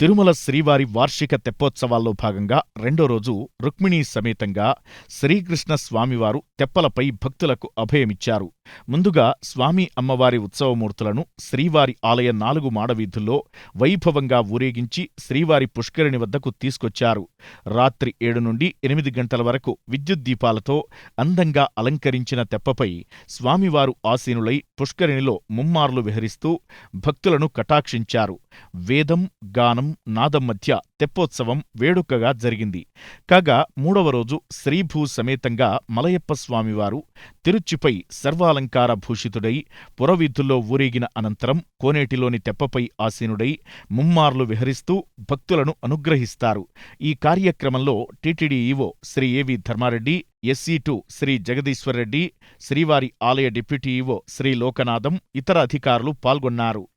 తిరుమల శ్రీవారి వార్షిక తెప్పోత్సవాల్లో భాగంగా రెండో రోజు రుక్మిణీ సమేతంగా శ్రీకృష్ణ స్వామివారు తెప్పలపై భక్తులకు అభయమిచ్చారు. ముందుగా స్వామి అమ్మవారి ఉత్సవమూర్తులను శ్రీవారి ఆలయ నాలుగు మాడవీధుల్లో వైభవంగా ఊరేగించి శ్రీవారి పుష్కరిణి వద్దకు తీసుకొచ్చారు. రాత్రి ఏడు నుండి ఎనిమిది గంటల వరకు విద్యుత్ దీపాలతో అందంగా అలంకరించిన తెప్పపై స్వామివారు ఆసీనులై పుష్కరిణిలో ముమ్మార్లు విహరిస్తూ భక్తులను కటాక్షించారు. వేదం గానం నాదం మధ్య తెప్పోత్సవం వేడుకగా జరిగింది. కాగా మూడవ రోజు శ్రీభూ సమేతంగా మలయప్ప స్వామివారు తిరుచిపై సర్వాలంకార భూషితుడై పురవీధుల్లో ఊరేగిన అనంతరం కోనేటిలోని తెప్పపై ఆసీనుడై ముమ్మార్లు విహరిస్తూ భక్తులను అనుగ్రహిస్తారు. ఈ కార్యక్రమంలో టీటీడీ ఈవో శ్రీ ఏవి ధర్మారెడ్డి ఎస్సీటు శ్రీ జగదీశ్వర్రెడ్డి శ్రీవారి ఆలయ డిప్యూటీ ఈవో శ్రీ లోకనాథం ఇతర అధికారులు పాల్గొన్నారు.